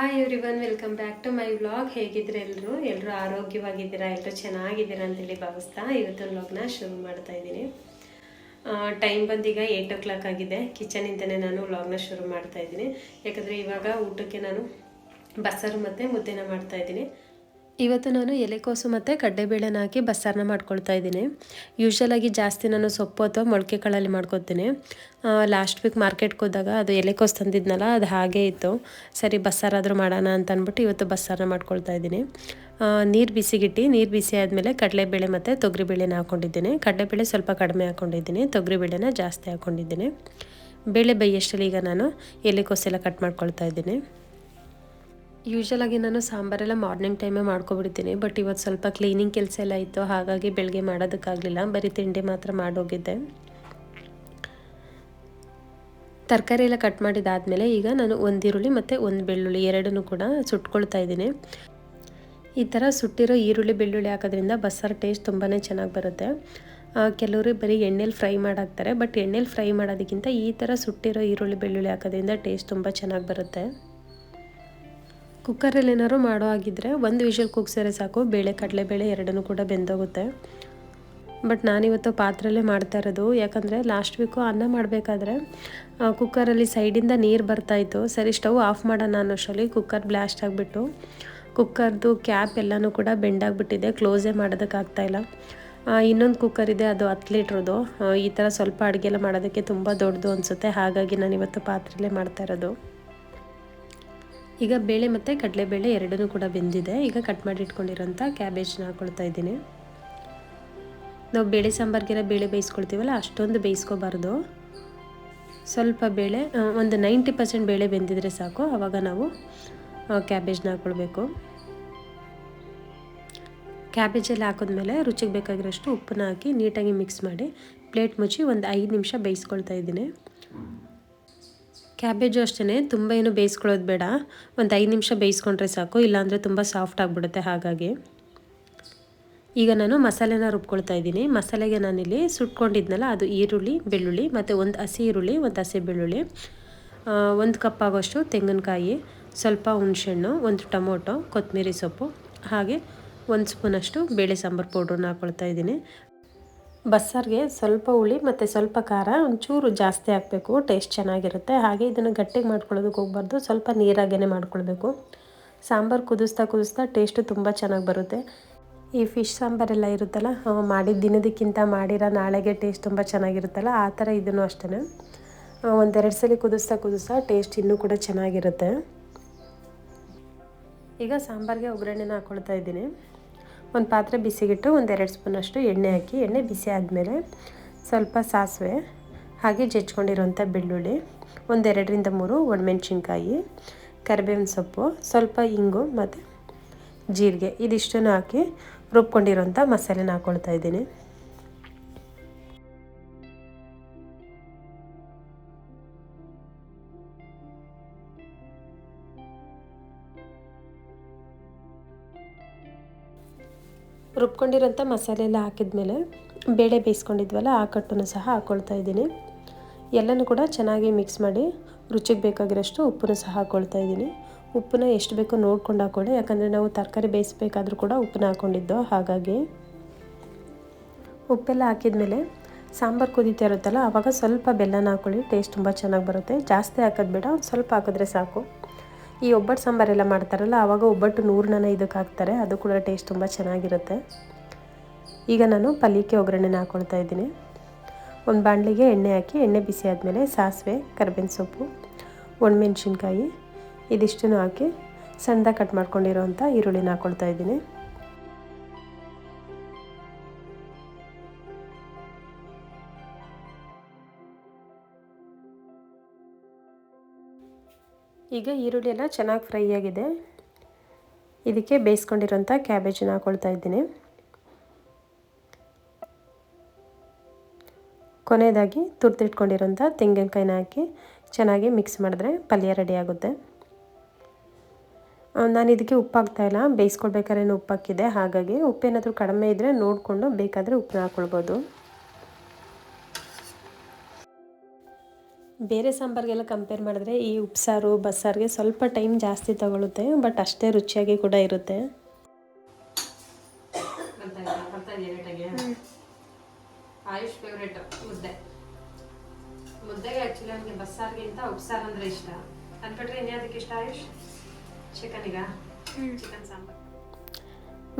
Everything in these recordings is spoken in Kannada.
Hi every welcome back to my vlog ಹೇಗಿದ್ರೆ ಎಲ್ಲರೂ ಎಲ್ಲರೂ ಆರೋಗ್ಯವಾಗಿದ್ದೀರಾ? ಎಲ್ಲರೂ ಚೆನ್ನಾಗಿದ್ದೀರಾ ಅಂತೇಳಿ ಭಾವಿಸ್ತಾ ಇವತ್ತು ವ್ಲಾಗ್ನ ಶುರು ಮಾಡ್ತಾ ಇದ್ದೀನಿ. ಟೈಮ್ ಬಂದೀಗ ಏಯ್ಟ್ ಓ ಕ್ಲಾಕ್ ಆಗಿದೆ ಕಿಚನಿಂದನೇ ನಾನು ವ್ಲಾಗ್ನ ಶುರು ಮಾಡ್ತಾ ಇದ್ದೀನಿ. ಯಾಕಂದರೆ ಇವಾಗ ಊಟಕ್ಕೆ ನಾನು ಬಸ್ಸಾರು ಮತ್ತು ಮುದ್ದೆನ ಮಾಡ್ತಾಯಿದ್ದೀನಿ ಇವತ್ತು ನಾನು ಎಲೆಕೋಸು ಮತ್ತು ಕಡ್ಲೆಬೇಳೆನ ಹಾಕಿ ಬಸ್ಸಾರನ್ನ ಮಾಡ್ಕೊಳ್ತಾ ಇದ್ದೀನಿ. ಯೂಶ್ವಲಾಗಿ ಜಾಸ್ತಿ ನಾನು ಸೊಪ್ಪು ಅಥವಾ ಮೊಳಕೆ ಕಾಳಲ್ಲಿ ಮಾಡ್ಕೊತೀನಿ. ಲಾಸ್ಟ್ ವೀಕ್ ಮಾರ್ಕೆಟ್ಗೆ ಹೋದಾಗ ಅದು ಎಲೆಕೋಸು ತಂದಿದ್ನಲ್ಲ, ಅದು ಹಾಗೇ ಇತ್ತು. ಸರಿ, ಬಸ್ಸಾರಾದರೂ ಮಾಡೋಣ ಅಂತ ಅಂದ್ಬಿಟ್ಟು ಇವತ್ತು ಬಸ್ಸಾರನ್ನ ಮಾಡ್ಕೊಳ್ತಾ ಇದ್ದೀನಿ. ನೀರು ಬಿಸಿಗಿಟ್ಟು, ನೀರು ಬಿಸಿ ಆದಮೇಲೆ ಕಡಲೆಬೇಳೆ ಮತ್ತು ತೊಗರಿಬೇಳೆನ ಹಾಕ್ಕೊಂಡಿದ್ದೀನಿ ಕಡಲೆಬೇಳೆ ಸ್ವಲ್ಪ ಕಡಿಮೆ ಹಾಕ್ಕೊಂಡಿದ್ದೀನಿ ತೊಗರಿಬೇಳೆನ ಜಾಸ್ತಿ ಹಾಕ್ಕೊಂಡಿದ್ದೀನಿ ಬೇಳೆ ಬೇಯಷ್ಟರಲ್ಲಿ ಈಗ ನಾನು ಎಲೆಕೋಸೆಲ್ಲ ಕಟ್ ಮಾಡ್ಕೊಳ್ತಾ ಇದ್ದೀನಿ. ಯೂಶ್ವಲಾಗಿ ನಾನು ಸಾಂಬಾರೆಲ್ಲ ಮಾರ್ನಿಂಗ್ ಟೈಮೇ ಮಾಡ್ಕೊಬಿಡ್ತೀನಿ. ಬಟ್ ಇವತ್ತು ಸ್ವಲ್ಪ ಕ್ಲೀನಿಂಗ್ ಕೆಲಸ ಎಲ್ಲ ಇತ್ತು. ಹಾಗಾಗಿ ಬೆಳಗ್ಗೆ ಮಾಡೋದಕ್ಕಾಗಲಿಲ್ಲ. ಬರೀ ತಿಂಡಿ ಮಾತ್ರ ಮಾಡೋಗಿದ್ದೆ. ತರಕಾರಿ ಎಲ್ಲ ಕಟ್ ಮಾಡಿದಾದಮೇಲೆ ಈಗ ನಾನು ಒಂದು ಈರುಳ್ಳಿ ಮತ್ತು ಒಂದು ಬೆಳ್ಳುಳ್ಳಿ ಎರಡನ್ನೂ ಕೂಡ ಸುಟ್ಕೊಳ್ತಾ ಇದ್ದೀನಿ. ಈ ಥರ ಸುಟ್ಟಿರೋ ಈರುಳ್ಳಿ ಬೆಳ್ಳುಳ್ಳಿ ಹಾಕೋದ್ರಿಂದ ಬಸ್ಸಾರು ಟೇಸ್ಟ್ ತುಂಬಾ ಚೆನ್ನಾಗಿ ಬರುತ್ತೆ. ಕೆಲವರು ಬರೀ ಎಣ್ಣೆಲಿ ಫ್ರೈ ಮಾಡಾಕ್ತಾರೆ. ಬಟ್ ಎಣ್ಣೆಲಿ ಫ್ರೈ ಮಾಡೋದಕ್ಕಿಂತ ಈ ಥರ ಸುಟ್ಟಿರೋ ಈರುಳ್ಳಿ ಬೆಳ್ಳುಳ್ಳಿ ಹಾಕೋದ್ರಿಂದ ಟೇಸ್ಟ್ ತುಂಬ ಚೆನ್ನಾಗಿ ಬರುತ್ತೆ. ಕುಕ್ಕರಲ್ಲಿ ಏನಾದ್ರು ಮಾಡೋ ಆಗಿದ್ದರೆ ಒಂದು ವಿಷಲ್ ಕುಗ್ಸಿದ್ರೆ ಸಾಕು, ಬೇಳೆ, ಕಡಲೆಬೇಳೆ ಎರಡನ್ನೂ ಕೂಡ ಬೆಂದೋಗುತ್ತೆ. ಬಟ್ ನಾನಿವತ್ತು ಪಾತ್ರೆಯಲ್ಲೇ ಮಾಡ್ತಾ ಇರೋದು. ಯಾಕಂದರೆ ಲಾಸ್ಟ್ ವೀಕು ಅನ್ನ ಮಾಡಬೇಕಾದ್ರೆ ಕುಕ್ಕರಲ್ಲಿ ಸೈಡಿಂದ ನೀರು ಬರ್ತಾಯಿತ್ತು ಸರಿ, ಸ್ಟವ್ ಆಫ್ ಮಾಡೋಣ ಅನ್ನೋಷ್ಟರಲ್ಲಿ ಕುಕ್ಕರ್ ಬ್ಲಾಸ್ಟ್ ಆಗಿಬಿಟ್ಟು, ಕುಕ್ಕರ್ದು ಕ್ಯಾಪ್ ಎಲ್ಲನೂ ಕೂಡ ಬೆಂಡಾಗ್ಬಿಟ್ಟಿದೆ ಕ್ಲೋಸೇ ಮಾಡೋದಕ್ಕಾಗ್ತಾಯಿಲ್ಲ ಇನ್ನೊಂದು ಕುಕ್ಕರ್ ಇದೆ, ಅದು ಹತ್ತು ಲೀಟ್ರದು ಈ ಥರ ಸ್ವಲ್ಪ ಅಡುಗೆ ಮಾಡೋದಕ್ಕೆ ತುಂಬ ದೊಡ್ಡದು ಅನಿಸುತ್ತೆ. ಹಾಗಾಗಿ ನಾನು ಇವತ್ತು ಮಾಡ್ತಾ ಇರೋದು. ಈಗ ಬೇಳೆ ಮತ್ತು ಕಡಲೆಬೇಳೆ ಎರಡನ್ನೂ ಕೂಡ ಬೆಂದಿದೆ. ಈಗ ಕಟ್ ಮಾಡಿ ಇಟ್ಕೊಂಡಿರೋಂಥ ಕ್ಯಾಬೇಜ್ನ ಹಾಕ್ಕೊಳ್ತಾ ಇದ್ದೀನಿ. ನಾವು ಬೇಳೆ ಸಾಂಬಾರಿಗೆಲ್ಲ ಬೇಳೆ ಬೇಯಿಸ್ಕೊಳ್ತೀವಲ್ಲ, ಅಷ್ಟೊಂದು ಬೇಯಿಸ್ಕೋಬಾರ್ದು. ಸ್ವಲ್ಪ ಬೇಳೆ ಒಂದು ನೈಂಟಿ ಪರ್ಸೆಂಟ್ ಬೇಳೆ ಬೆಂದಿದ್ರೆ ಸಾಕು. ಆವಾಗ ನಾವು ಕ್ಯಾಬೇಜ್ನ ಹಾಕ್ಕೊಳ್ಬೇಕು ಕ್ಯಾಬೇಜಲ್ಲಿ ಹಾಕಿದ್ಮೇಲೆ ರುಚಿಗೆ ಬೇಕಾಗಿರೋಷ್ಟು ಉಪ್ಪನ್ನ ಹಾಕಿ ನೀಟಾಗಿ ಮಿಕ್ಸ್ ಮಾಡಿ, ಪ್ಲೇಟ್ ಮುಚ್ಚಿ ಒಂದು ಐದು ನಿಮಿಷ ಬೇಯಿಸ್ಕೊಳ್ತಾ ಇದ್ದೀನಿ. ಕ್ಯಾಬೇಜು ಅಷ್ಟೇ ತುಂಬ ಏನು ಬೇಯಿಸ್ಕೊಳ್ಳೋದು ಬೇಡ. ಒಂದು ಐದು ನಿಮಿಷ ಬೇಯಿಸ್ಕೊಂಡ್ರೆ ಸಾಕು, ಇಲ್ಲಾಂದರೆ ತುಂಬ ಸಾಫ್ಟ್ ಆಗಿಬಿಡುತ್ತೆ ಹಾಗಾಗಿ. ಈಗ ನಾನು ಮಸಾಲೆನ ರುಬ್ಕೊಳ್ತಾ ಇದ್ದೀನಿ. ಮಸಾಲೆಗೆ ನಾನಿಲ್ಲಿ ಸುಟ್ಕೊಂಡಿದ್ನಲ್ಲ, ಅದು ಈರುಳ್ಳಿ, ಬೆಳ್ಳುಳ್ಳಿ ಮತ್ತು ಒಂದು ಹಸಿ ಈರುಳ್ಳಿ, ಒಂದು ಹಸಿ ಬೆಳ್ಳುಳ್ಳಿ. ಒಂದು ಕಪ್ ಆಗೋಷ್ಟು ತೆಂಗಿನಕಾಯಿ, ಸ್ವಲ್ಪ ಹುಣಸೆಹಣ್ಣು, ಒಂದು ಟೊಮೊಟೊ ಕೊತ್ತಂಬರಿ ಸೊಪ್ಪು, ಹಾಗೆ ಒಂದು ಸ್ಪೂನಷ್ಟು ಬೇಳೆ ಸಾಂಬಾರು ಪೌಡ್ರನ್ನ ಹಾಕ್ಕೊಳ್ತಾ ಇದ್ದೀನಿ. ಬಸ್ಸಾರಿಗೆ ಸ್ವಲ್ಪ ಹುಳಿ ಮತ್ತು ಸ್ವಲ್ಪ ಖಾರ, ಒಂಚೂರು ಜಾಸ್ತಿ ಹಾಕಬೇಕು, ಟೇಸ್ಟ್ ಚೆನ್ನಾಗಿರುತ್ತೆ. ಹಾಗೆ ಇದನ್ನು ಗಟ್ಟಿಗೆ ಮಾಡ್ಕೊಳ್ಳೋದಕ್ಕೆ ಹೋಗ್ಬಾರ್ದು, ಸ್ವಲ್ಪ ನೀರಾಗೇ ಮಾಡ್ಕೊಳ್ಬೇಕು. ಸಾಂಬಾರು ಕುದಿಸ್ತಾ ಕುದಿಸ್ತಾ ಟೇಸ್ಟು ತುಂಬ ಚೆನ್ನಾಗಿ ಬರುತ್ತೆ. ಈ ಫಿಶ್ ಸಾಂಬಾರೆಲ್ಲ ಇರುತ್ತಲ್ಲ ಮಾಡಿದ ದಿನದಕ್ಕಿಂತ ಮಾಡಿರೋ ನಾಳೆಗೆ ಟೇಸ್ಟ್ ತುಂಬ ಚೆನ್ನಾಗಿರುತ್ತಲ್ಲ, ಆ ಥರ ಇದನ್ನು ಅಷ್ಟೇ ಒಂದೆರಡು ಸಲ ಕುದಿಸ್ತಾ ಕುದಿಸ್ತಾ ಟೇಸ್ಟ್ ಇನ್ನೂ ಕೂಡ ಚೆನ್ನಾಗಿರುತ್ತೆ. ಈಗ ಸಾಂಬಾರಿಗೆ ಒಗ್ಗರಣೆನ ಹಾಕ್ಕೊಳ್ತಾ ಇದ್ದೀನಿ. ಒಂದು ಪಾತ್ರೆ ಬಿಸಿಗಿಟ್ಟು ಒಂದೆರಡು ಸ್ಪೂನಷ್ಟು ಎಣ್ಣೆ ಹಾಕಿ, ಎಣ್ಣೆ ಬಿಸಿ ಆದಮೇಲೆ ಸ್ವಲ್ಪ ಸಾಸಿವೆ, ಹಾಗೆ ಜಜ್ಕೊಂಡಿರುವಂಥ ಬೆಳ್ಳುಳ್ಳಿ, ಒಂದೆರಡರಿಂದ ಮೂರು ಒಣಮೆಣ್ಸಿನ್ಕಾಯಿ, ಕರಿಬೇವಿನ ಸೊಪ್ಪು, ಸ್ವಲ್ಪ ಇಂಗು ಮತ್ತು ಜೀರಿಗೆ, ಇದಿಷ್ಟನ್ನು ಹಾಕಿ ರುಬ್ಕೊಂಡಿರೋಂಥ ಮಸಾಲೆನ ಹಾಕ್ಕೊಳ್ತಾ ಇದ್ದೀನಿ. ರುಬ್ಕೊಂಡಿರೋಂಥ ಮಸಾಲೆ ಎಲ್ಲ ಹಾಕಿದ್ಮೇಲೆ ಬೇಳೆ ಬೇಯಿಸ್ಕೊಂಡಿದ್ವಲ್ಲ, ಆ ಕಟ್ಟನ್ನು ಸಹ ಹಾಕ್ಕೊಳ್ತಾ ಇದ್ದೀನಿ. ಎಲ್ಲನೂ ಕೂಡ ಚೆನ್ನಾಗಿ ಮಿಕ್ಸ್ ಮಾಡಿ ರುಚಿಗೆ ಬೇಕಾಗಿರೋಷ್ಟು ಉಪ್ಪನ್ನು ಸಹ ಹಾಕ್ಕೊಳ್ತಾ ಇದ್ದೀನಿ. ಉಪ್ಪನ್ನ ಎಷ್ಟು ಬೇಕೋ ನೋಡ್ಕೊಂಡು ಹಾಕ್ಕೊಳ್ಳಿ ಯಾಕಂದರೆ ನಾವು ತರಕಾರಿ ಬೇಯಿಸ್ಬೇಕಾದ್ರೂ ಕೂಡ ಉಪ್ಪನ್ನ ಹಾಕ್ಕೊಂಡಿದ್ದು ಹಾಗಾಗಿ. ಉಪ್ಪೆಲ್ಲ ಹಾಕಿದ್ಮೇಲೆ ಸಾಂಬಾರು ಕುದೀತಾ ಇರುತ್ತಲ್ಲ ಆವಾಗ ಸ್ವಲ್ಪ ಬೆಲ್ಲನ ಹಾಕ್ಕೊಳ್ಳಿ ಟೇಸ್ಟ್ ತುಂಬ ಚೆನ್ನಾಗಿ ಬರುತ್ತೆ. ಜಾಸ್ತಿ ಹಾಕೋದು ಬೇಡ ಸ್ವಲ್ಪ ಹಾಕಿದ್ರೆ ಸಾಕು. ಈ ಒಬ್ಬಟ್ಟು ಸಾಂಬಾರೆಲ್ಲ ಮಾಡ್ತಾರಲ್ಲ, ಆವಾಗ ಒಬ್ಬಟ್ಟು ನೂರನ್ನ ಇದಕ್ಕೆ ಹಾಕ್ತಾರೆ. ಅದು ಕೂಡ ಟೇಸ್ಟ್ ತುಂಬ ಚೆನ್ನಾಗಿರುತ್ತೆ. ಈಗ ನಾನು ಪಲ್ಯಕ್ಕೆ ಒಗ್ಗರಣೆನ ಹಾಕ್ಕೊಳ್ತಾ ಇದ್ದೀನಿ. ಒಂದು ಬಾಣಲಿಗೆ ಎಣ್ಣೆ ಹಾಕಿ, ಎಣ್ಣೆ ಬಿಸಿ ಆದಮೇಲೆ ಸಾಸಿವೆ, ಕರ್ಬೇವಿನ ಸೊಪ್ಪು, ಒಣಮೆಣ್ಸಿನ್ಕಾಯಿ, ಇದಿಷ್ಟನ್ನು ಹಾಕಿ ಸಣ್ಣದಾಗಿ ಕಟ್ ಮಾಡ್ಕೊಂಡಿರೋವಂಥ ಈರುಳ್ಳಿನ ಹಾಕ್ಕೊಳ್ತಾ ಇದ್ದೀನಿ. ಈಗ ಈರುಳ್ಳಿ ಎಲ್ಲ ಚೆನ್ನಾಗಿ ಫ್ರೈ ಆಗಿದೆ. ಇದಕ್ಕೆ ಬೇಯಿಸ್ಕೊಂಡಿರೋಂಥ ಕ್ಯಾಬೇಜನ್ನ ಹಾಕೊಳ್ತಾ ಇದ್ದೀನಿ. ಕೊನೆಯದಾಗಿ ತುರ್ದಿಟ್ಕೊಂಡಿರೋಂಥ ತೆಂಗಿನಕಾಯಿನ ಹಾಕಿ ಚೆನ್ನಾಗಿ ಮಿಕ್ಸ್ ಮಾಡಿದ್ರೆ ಪಲ್ಯ ರೆಡಿ ಆಗುತ್ತೆ. ನಾನು ಇದಕ್ಕೆ ಉಪ್ಪು ಹಾಕ್ತಾಯಿಲ್ಲ ಬೇಯಿಸ್ಕೊಳ್ಬೇಕಾದ್ರೆ ಉಪ್ಪು ಹಾಕಿದೆ ಹಾಗಾಗಿ ಉಪ್ಪೇನಾದರೂ ಕಡಿಮೆ ಇದ್ದರೆ ನೋಡಿಕೊಂಡು ಬೇಕಾದರೆ ಉಪ್ಪನ್ನ ಹಾಕ್ಕೊಳ್ಬೋದು ಬೇರೆ ಸಾಂಬಾರಿಗೆಲ್ಲ ಕಂಪೇರ್ ಮಾಡಿದ್ರೆ ಈ ಉಪ್ಸಾರು ಬಸ್ಸಾರಿಗೆ ಸ್ವಲ್ಪ ಟೈಮ್ ಜಾಸ್ತಿ ತಗೊಳುತ್ತೆ ಬಟ್ ಅಷ್ಟೇ ರುಚಿಯಾಗಿ ಕೂಡ ಇರುತ್ತೆ. ಆಯುಷ್ ಫೇವ್ರೇಟ್ ಮುದ್ದೆ. ಮುದ್ದೆಗೆ ಆ್ಯಕ್ಚುಲಿ ನನಗೆ ಬಸ್ಸಾರಿಗಿಂತ ಉಪ್ಸಾರು ಅಂದರೆ ಇಷ್ಟ. ಅದು ಬಿಟ್ಟರೆ ಇನ್ಯಾವುದಕ್ಕೆ ಇಷ್ಟ ಆಯುಷ್? ಚಿಕನಿಗ ಚಿಕನ್ ಸಾಂಬಾರು.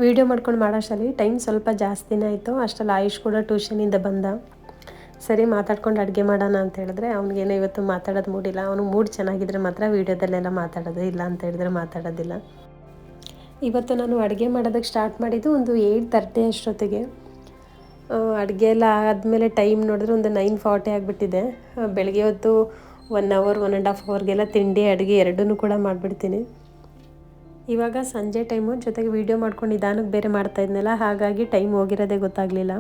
ವಿಡಿಯೋ ಮಾಡ್ಕೊಂಡು ಮಾಡೋಷ್ಟರಲ್ಲಿ ಟೈಮ್ ಸ್ವಲ್ಪ ಜಾಸ್ತಿನೇ ಆಯಿತು. ಅಷ್ಟರಲ್ಲಿ ಆಯುಷ್ ಕೂಡ ಟ್ಯೂಷನಿಂದ ಬಂದ. ಸರಿ ಮಾತಾಡ್ಕೊಂಡು ಅಡುಗೆ ಮಾಡೋಣ ಅಂತ ಹೇಳಿದ್ರೆ ಅವ್ನಿಗೇನೋ ಇವತ್ತು ಮಾತಾಡೋದು ಮೂಡಿಲ್ಲ. ಅವನು ಮೂಡ್ ಚೆನ್ನಾಗಿದ್ರೆ ಮಾತ್ರ ವೀಡಿಯೋದಲ್ಲೆಲ್ಲ ಮಾತಾಡೋದು, ಇಲ್ಲ ಅಂತ ಹೇಳಿದ್ರೆ ಮಾತಾಡೋದಿಲ್ಲ. ಇವತ್ತು ನಾನು ಅಡುಗೆ ಮಾಡೋದಕ್ಕೆ ಸ್ಟಾರ್ಟ್ ಮಾಡಿದ್ದು ಒಂದು ಏಯ್ಟ್ ತರ್ಟಿ ಅಷ್ಟೊತ್ತಿಗೆ. ಅಡುಗೆ ಎಲ್ಲ ಆದಮೇಲೆ ಟೈಮ್ ನೋಡಿದ್ರೆ ಒಂದು ನೈನ್ ಫಾರ್ಟಿ ಆಗಿಬಿಟ್ಟಿದೆ. ಬೆಳಗ್ಗೆ ಹೊತ್ತು one hour one and half ಅವರ್ಗೆಲ್ಲ ತಿಂಡಿ, ಅಡುಗೆ ಎರಡನ್ನೂ ಕೂಡ ಮಾಡಿಬಿಡ್ತೀನಿ. ಇವಾಗ ಸಂಜೆ ಟೈಮು ಜೊತೆಗೆ ವೀಡಿಯೋ ಮಾಡ್ಕೊಂಡು ನಿಧಾನಕ್ಕೆ ಬೇರೆ ಮಾಡ್ತಾಯಿದ್ನಲ್ಲ ಹಾಗಾಗಿ ಟೈಮ್ ಹೋಗಿರೋದೇ ಗೊತ್ತಾಗಲಿಲ್ಲ.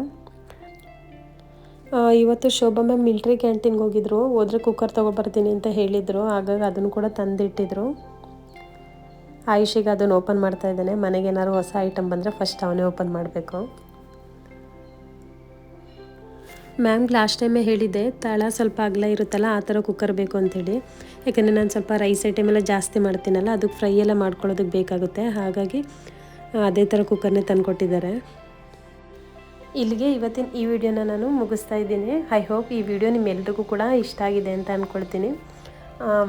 ಇವತ್ತು ಶೋಭಾ ಮ್ಯಾಮ್ ಮಿಲ್ಟ್ರಿ ಕ್ಯಾಂಟೀನ್ಗೆ ಹೋಗಿದ್ರು. ಹೋದರೆ ಕುಕ್ಕರ್ ತೊಗೊಬರ್ತೀನಿ ಅಂತ ಹೇಳಿದರು. ಹಾಗಾಗಿ ಅದನ್ನು ಕೂಡ ತಂದಿಟ್ಟಿದ್ರು. ಆಯುಷಿಗೆ ಅದನ್ನು ಓಪನ್ ಮಾಡ್ತಾ ಇದ್ದಾನೆ. ಮನೆಗೆ ಏನಾದ್ರು ಹೊಸ ಐಟಮ್ ಬಂದರೆ ಫಸ್ಟ್ ಅವನೇ ಓಪನ್ ಮಾಡಬೇಕು. ಮ್ಯಾಮ್ ಲಾಸ್ಟ್ ಟೈಮೇ ಹೇಳಿದ್ದೆ, ತಳ ಸ್ವಲ್ಪ ಅಗಲ ಇರುತ್ತಲ್ಲ, ಆ ಥರ ಕುಕ್ಕರ್ ಬೇಕು ಅಂಥೇಳಿ. ಯಾಕಂದರೆ ನಾನು ಸ್ವಲ್ಪ ರೈಸ್ ಐಟಮ್ ಎಲ್ಲ ಜಾಸ್ತಿ ಮಾಡ್ತೀನಲ್ಲ, ಅದಕ್ಕೆ ಫ್ರೈ ಎಲ್ಲ ಮಾಡ್ಕೊಳ್ಳೋದಕ್ಕೆ ಬೇಕಾಗುತ್ತೆ. ಹಾಗಾಗಿ, ಅದೇ ಥರ ಕುಕ್ಕರ್ನೇ ತಂದುಕೊಟ್ಟಿದ್ದಾರೆ. ಇಲ್ಲಿಗೆ ಇವತ್ತಿನ ಈ ವಿಡಿಯೋನ ನಾನು ಮುಗಿಸ್ತಾ ಇದ್ದೀನಿ. ಐ ಹೋಪ್ ಈ ವಿಡಿಯೋ ನಿಮ್ಮೆಲ್ರಿಗೂ ಕೂಡ ಇಷ್ಟ ಆಗಿದೆ ಅಂತ ಅಂದ್ಕೊಳ್ತೀನಿ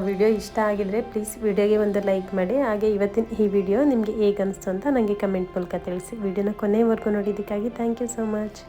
ವಿಡಿಯೋ ಇಷ್ಟ ಆಗಿದರೆ ಪ್ಲೀಸ್ ವಿಡಿಯೋಗೆ ಒಂದು ಲೈಕ್ ಮಾಡಿ. ಹಾಗೆ ಇವತ್ತಿನ ಈ ವಿಡಿಯೋ ನಿಮಗೆ ಹೇಗೆ ಅನಿಸ್ತು ಅಂತ ನನಗೆ ಕಮೆಂಟ್ ಮೂಲಕ ತಿಳಿಸಿ. ವಿಡಿಯೋನ ಕೊನೆವರೆಗೂ ನೋಡಿದ್ದಕ್ಕಾಗಿ ಥ್ಯಾಂಕ್ ಯು ಸೊ ಮಚ್